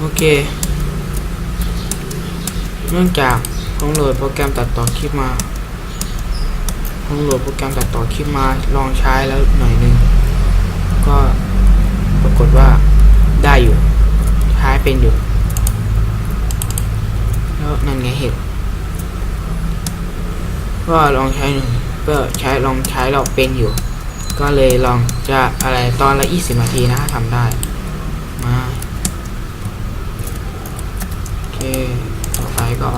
โอเค เนื่องจากผมโหลดโปรแกรมตัดต่อคลิปมาผมโหลดโปรแกรมตัดต่อคลิปมาลองใช้แล้วหน่อยนึง ก็ปรากฏว่าได้อยู่ใช้เป็นอยู่ แล้วนั่นไงเห็ดก็ลองใช้หนึ่งก็ใช้ลองใช้เราเป็นอยู่ ก็เลยลองจะอะไรตอนละ20นาทีนะทำได้ มาโอ เคต่อไปก็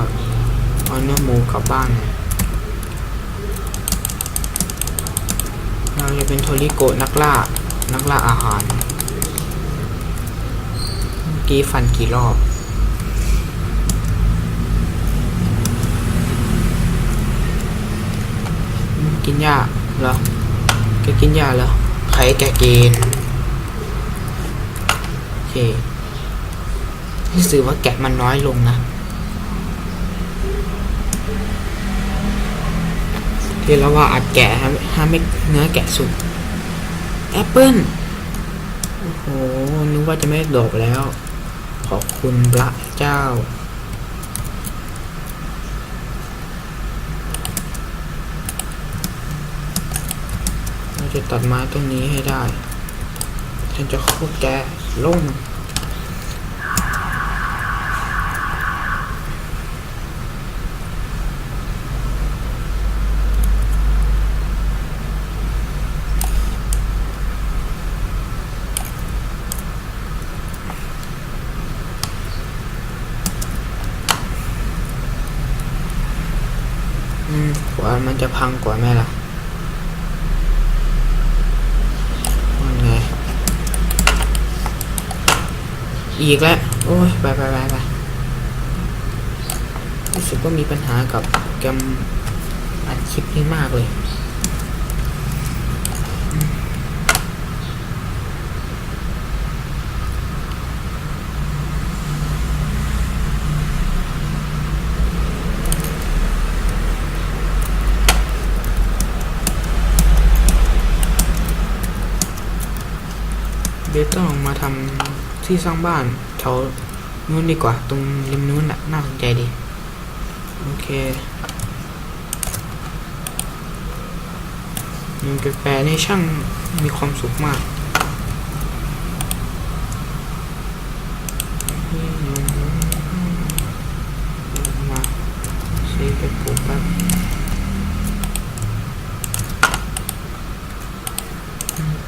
เอาเนื้อหมูกลับบ้านเราจะเป็นโทริโกนักล่า นักล่าอาหาร เมื่อกี้ฟันกี่รอบกินยาเหรอ แกกินยาเหรอใครแกกินโอเค รู้สึกว่าแกะมันน้อยลงนะที่เราว่าอัดแกะฮะห้าไม่เนื้อแกะสุกแอปเปิ้ลโอ้โหนึกว่าจะไม่ดอกแล้ว ขอบคุณพระเจ้าเราจะตัดไม้ต้นนี้ให้ได้ ฉันจะเข้าแกะลง กว่ามันจะพังกว่าไหมล่ะมันไงอีกแล้ว โอ้ย ไปไปไปไปรู้สึกว่ามีปัญหากับแกมอัดคลิปนี้มากเลย เดี๋ยวต้องมาทำที่สร้างบ้านแถวนู้นดีกว่า ตรงริมนู้นน่ะน่าสนใจดี โอเคมันแปลนี่ช่างมีความสุขมากมาซื้ไปปลูกแป๊บ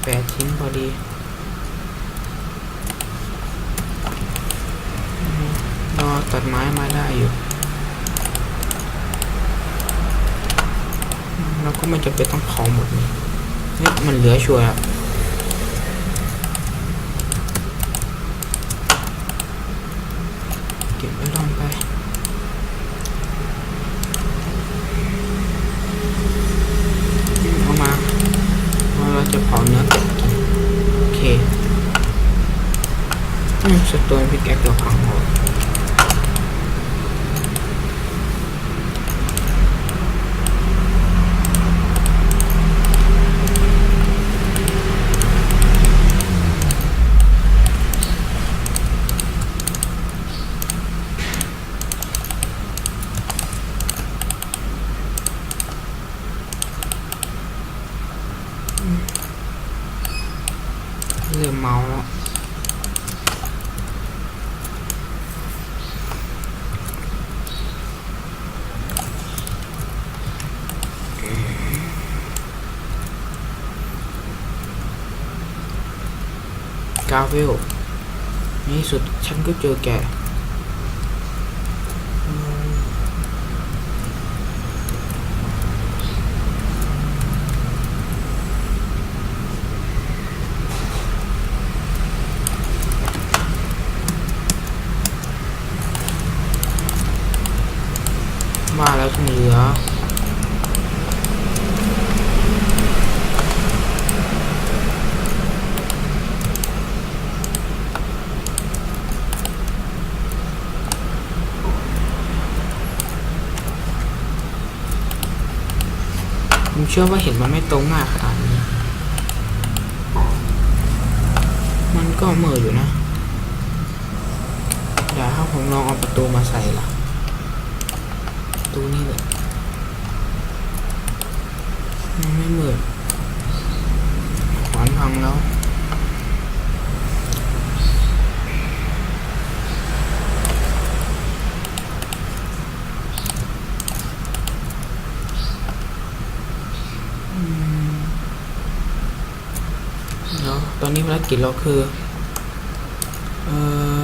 แปดชิ้นพอดี รอ ตัดไม้มาได้อยู่ แล้วก็ไม่จำเป็นต้องเผาหมดนี่นี่มันเหลือชัวร์อะเก็บไว้ลองไปอืมเอามาเราจะเผาเนื้อโอเคอืมสตัวพิกแอคเราพังหมด กาเวลในที่สุดฉันก็เจอแกอืมว่าแล้วต้องเหลือ ผม เชื่อว่าเห็นมันไม่ตรงมากขนาดนี้ มันก็เมื่ออยู่นะเดี๋ยวถ้าผมลองเอาประตูมาใส่ล่ะประตูนี่เลยมันไม่เมื่อขวานพังแล้ว เดี๋ยวตอนนี้ภาร กิจเราคือ เอ่อ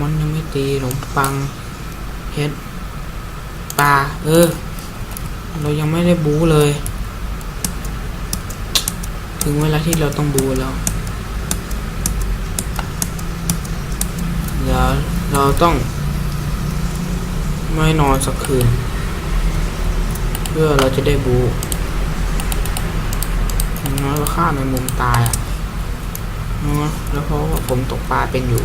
มันยังไม่ตีขนมปังเฮ็ดปลาเออ เรายังไม่ได้บูเลย ถึงเวลาที่เราต้องบูแล้ว เดี๋ยวเราต้อง ไม่นอนสักคืน เพื่อเราจะได้บูน้อยก็ฆ่าในมุมตายอะ แล้วเพราะผมตกปลาเป็นอยู่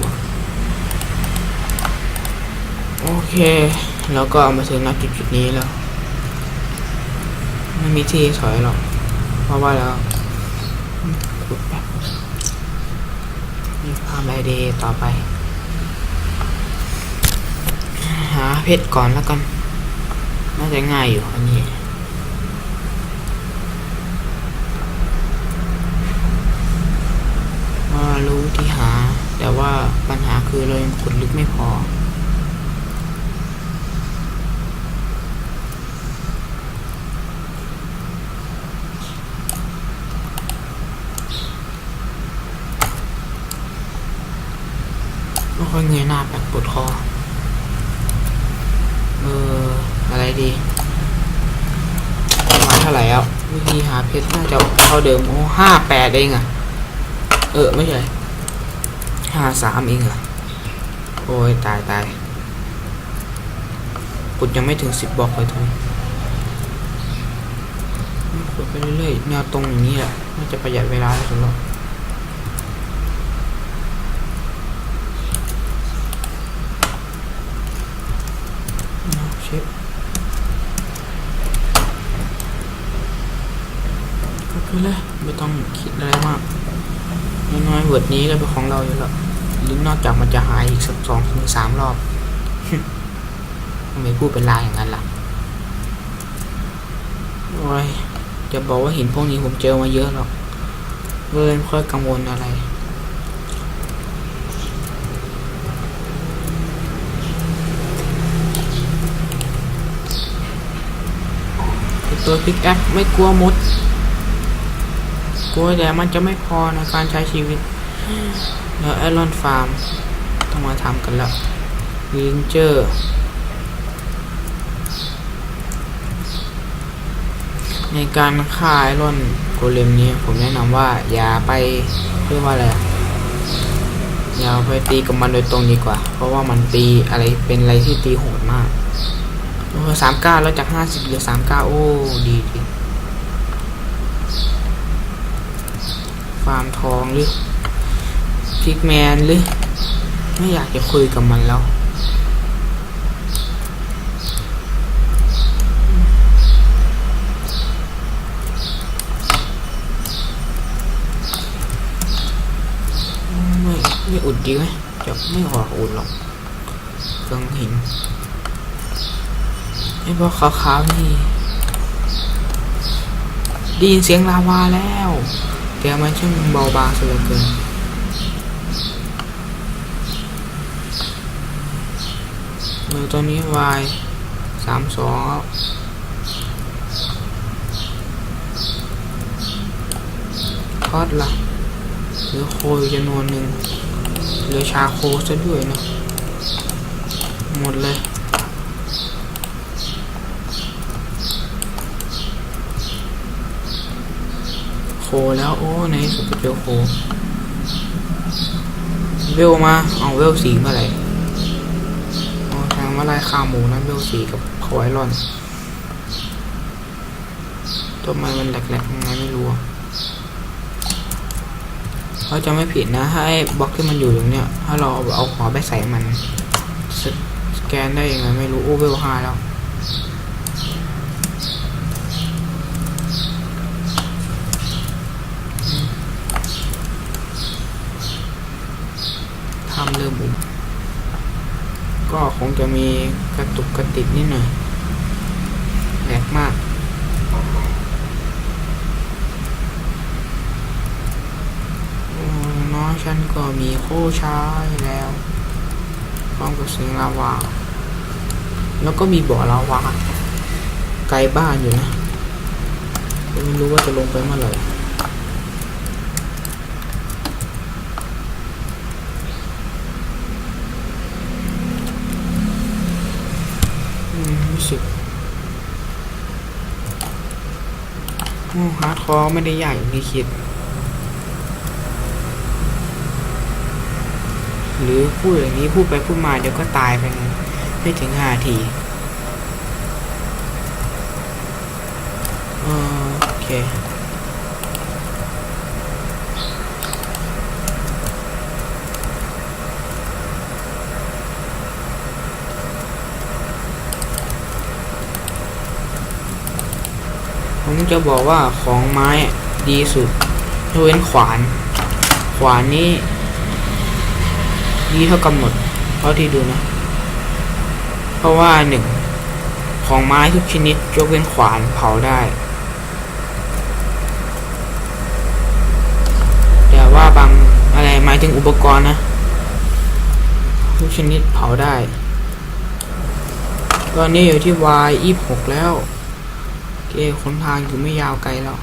โอเค แล้วก็เอามาถึงณจุดจุดนี้แล้ว ไม่มีที่ถอยหรอก เพราะว่าแล้วขุดแบบมีความไรเดย์ต่อไป หาเพชรก่อนแล้วกัน น่าจะง่ายอยู่อันนี้ ว่ารู้ที่หา แต่ว่าปัญหาคือเรายังขุดลึกไม่พอ ไม่ค่อยเงยหน้าแบบปวดคอ เออ อะไรดีประมาณเท่าไหร่แล้ววิธีหาเพชรน่าจะเท่าเดิม โอ้ห้าแปดเองอะเออ ไม่ใช่ ห้าสามเองเหรอ โอ้ย ตายตายกดยังไม่ถึงสิบบล็อกเลยทุกขุดไปเรื่อยๆแนวตรงอย่างนี้แหละน่าจะประหยัดเวลาสุดหรอกเอาเชฟก็ไปเลยไม่ต้องคิดอะไรมาก น้อยเวิร์ดนี้ก็เป็นของเราอยู่แล้วหรือนอกจากมันจะหายอีกสักสองถึงสามรอบทำไมพูดเป็นลายอย่างนั้นล่ะโอ้ยจะบอกว่าหินพวกนี้ผมเจอมาเยอะหรอกเลยไม่ค่อยกังวลอะไรตัวพิกแอคไม่กลัวมด กลัวแต่มันจะไม่พอในการใช้ชีวิตแล้วไอรอนฟาร์มต้องมาทำกันแล้ววิงเจอร์ในการฆ่าไอรอนโกเลมนี้ผมแนะนำว่าอย่าไปเรียกว่าอะไรอะอย่าไปตีกับมันโดยตรงดีกว่า เพราะว่ามันตีอะไรเป็นอะไรที่ตีโหดมากโอ้สามเก้าแล้วจากห้าสิบเหลือสามเก้าโอ้ดีดีฟาร์ม ทองหรือพิกแมนหรือ ไม่อยากจะคุยกับมันแล้วไม่ไม่อุดดีไหมจะไม่ออกอุดหรอกเครื่องหินไอ้พวกขาวๆนี่ได้ยินเสียงลาวาแล้ว แต่มันช่างเบาบางสียเลือเกินเออตอนนี้วายสามสองทอดละเหลือโคอยู่จำนวนหนึ่งเหลือชาโคซะด้วยเนอะหมดเลย โคแล้ว โอ้ในสุดเจอโคเวลมาเอาเวลสีเมื่อไหร่ทางมาลายขาหมูนะเวลสีกับคอยรอนทำไมมันแหลกๆยังไงไม่รู้เขาจะไม่ผิดนะถ้าไอ้บล็อกที่มันอยู่ตรงเนี้ยถ้าเราเอาเอาหัวไปใส่มันสสแกนได้ยังไงไม่รู้โอ้เวลห้าแล้ว ทำเริ่มบุมจะมีกระตุกกระติกนิดหน่อยแหลกมาก น้องฉันก็มีคู่ชายแล้วพร้อมกับเสียงลาวา แล้วก็มีบ่อลาวา ไกลบ้านอยู่นะ ไม่รู้ว่าจะลงไปเมื่อไหร่ อืมรู้ สุดโอ้ฮาร์ดคอร์ไม่ได้ใหญ่อย่างที่คิด หรือพูดอย่างนี้พูดไปพูดมาเดี๋ยวก็ตายไปไงไม่ถึงห้าที เออโอเค ผมจะบอกว่าของไม้ดีสุดยกเว้นขวาน ขวานนี้ดีเท่ากำหนดเท่าที่ดูนะ เพราะว่าหนึ่งของไม้ทุกชนิดยกเว้นขวานเผาได้ แต่ว่าบางอะไรหมายถึงอุปกรณ์นะ ทุกชนิดเผาได้ ตอนนี้อยู่ที่ Y ยี่หกแล้ว เคคนทางอยู่ไม่ยาวไกลแล้ว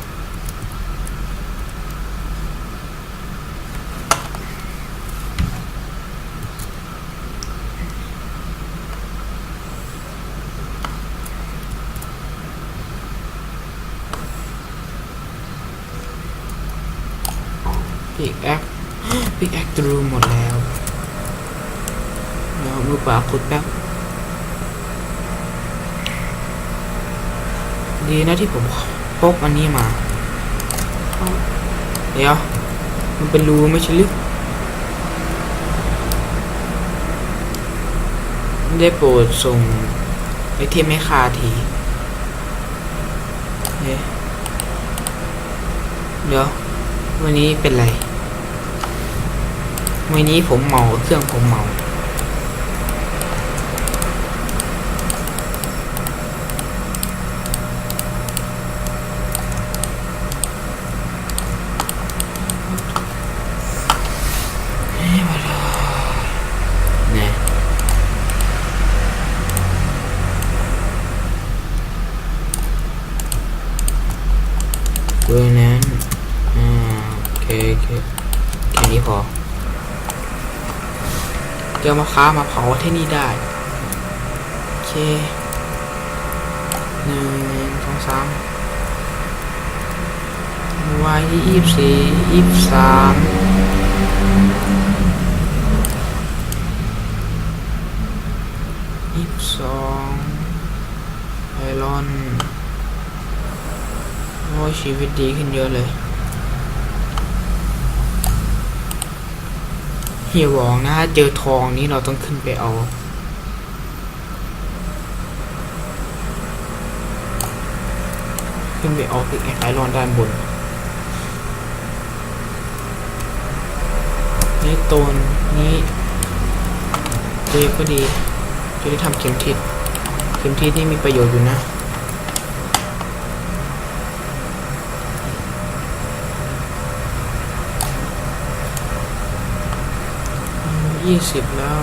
พิกแอคพิกแอคตรูหมดแล้ว เดี๋ยวมือเปล่าขุดแป๊บ ดีนะที่ผมพกอันนี้มา เดี๋ยว มันเป็นรูไม่ใช่หรือได้โปรดส่งไอเทมให้คาทีเอ๊ะเดี๋ยว วันนี้เป็นไร วันนี้ผมเมาเครื่องผมเมา เนี่ยเบอร์นั้นอ่าโอเคโอเคแค่นี้พอ เดี๋ยวมาค้ามาเผาที่นี่ได้ โอเคหนึ่งสองสามวายที่ยี่สิบสี่ยี่สิบสามยี่สิบสองไอรอนโอ้ชีวิตดีขึ้นเยอะเลย ฮียบอกนะเจอทองนี้เราต้องขึ้นไปเอาขึ้นไปเอาพิกไอรอนด้านบน นี่ตนนี้เจก็ดีจะได้ทำเข็มทิศเข็มทิศนี่มีประโยชน์อยู่นะ ยี่สิบแล้ว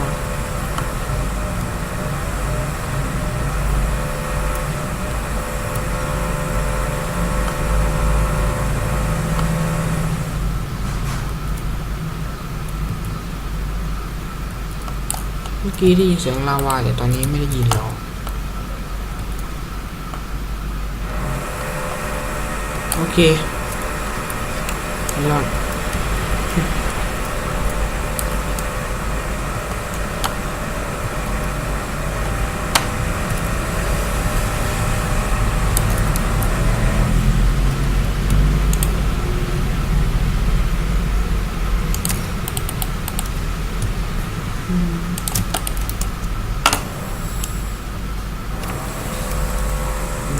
เมื่อกี้ได้ยินเสียงลาวาแต่ตอนนี้ไม่ได้ยินหรอกโอเครอด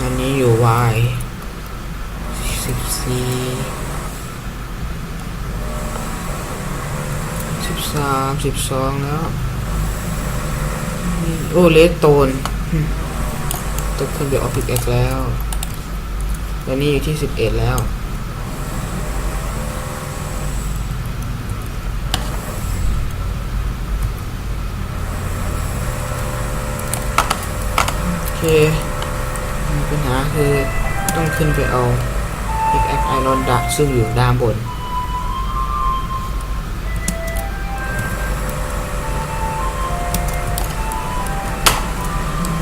อันนี้อยู่วายสิบสี่สิบสามสิบสองแล้ว โอ้เลสโตนอืมต้องขึ้นไปออฟฟิศเอ็กแล้วตอนนี้อยู่ที่สิบเอ็ดแล้วโอเคปัญหาคือต้องขึ้นไปเอาพิกแอคไอรอนดะซึ่งอยู่ด้านบน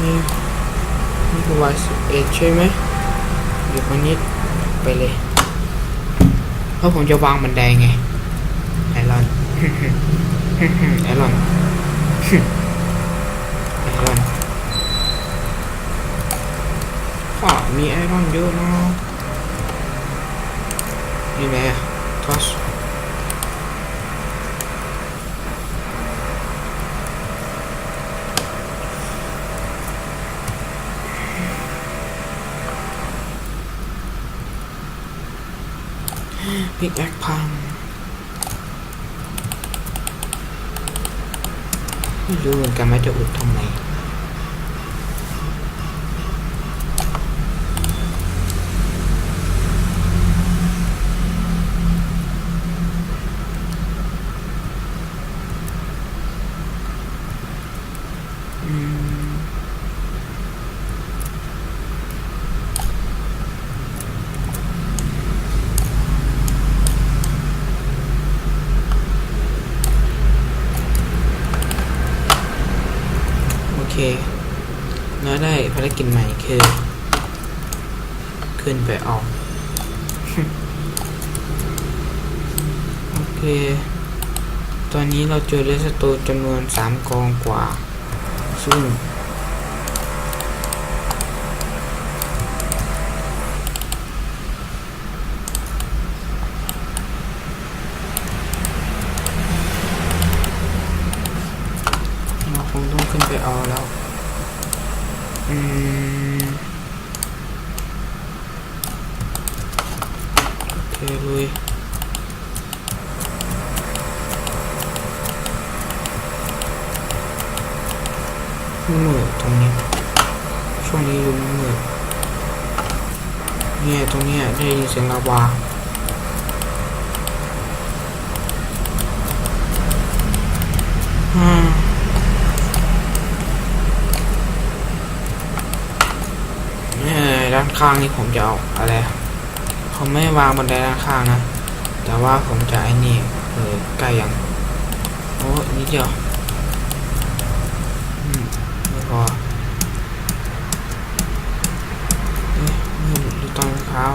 นี่นี่คือวายสิบเอ็ดใช่ไหมเดี๋ยวคนนี้ไปเลย เพราะผมจะวางบันไดไงไอรอนไอรอนไอรอนข้ามีไอรอนเยอะเนาะนี่ไหนอะทอส พิกแอคพังไม่รู้เหมือนกันว่าจะอุดทำไม อืมโอเค แล้วได้ภารกิจใหม่คือ ขึ้นไปเอา โอเค ตอนนี้เราเจอเลสโตจำนวนสามกองกว่า ซึ่งเราคงต้องขึ้นไปเอาแล้ว อืม โอเคลุย มืดตรงนี้ ช่วงนี้ยุงมืดเนี่ยตรงเนี้ยได้ยินเสียงลาวาอืมเนี่ยด้านข้างนี่ผมจะเอาอะไรเขาไม่วางบนไดด้านข้างนะ แต่ว่าผมจะไอ้นี่เออใกล้ยัง โอ้นิดเดียว เช้า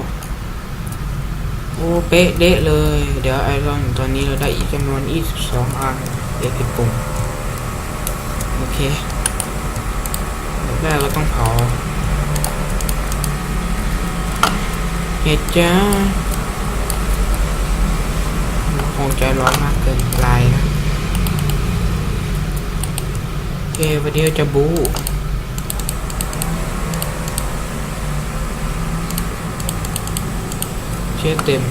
โอ้เป๊ะเดะเลย เดี๋ยวไอรอนตอนนี้เราได้อีกจำนวน 22 อันเด็กอีกปุ่มโอเคแรกเราต้องเผาเห็ดจ้าคงใจร้อนมากเกินไปนะโอเควันเดียวจะบู เชื่อเต็ม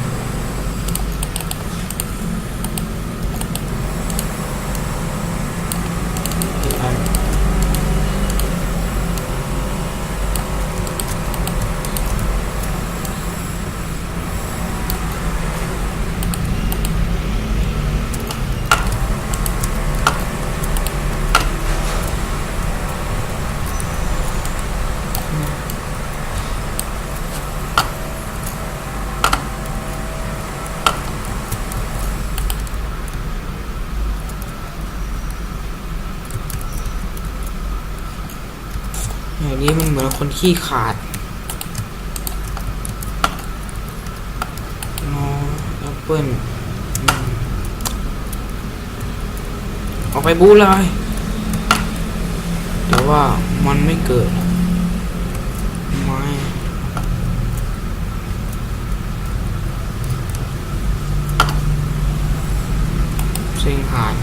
อีกอันอย่าง นี้มันเหมือนคนขี้ขาดงอแอปเปิ้ลออกไปบูเลย แต่ว่ามันไม่เกิดไม่เซ็งหาย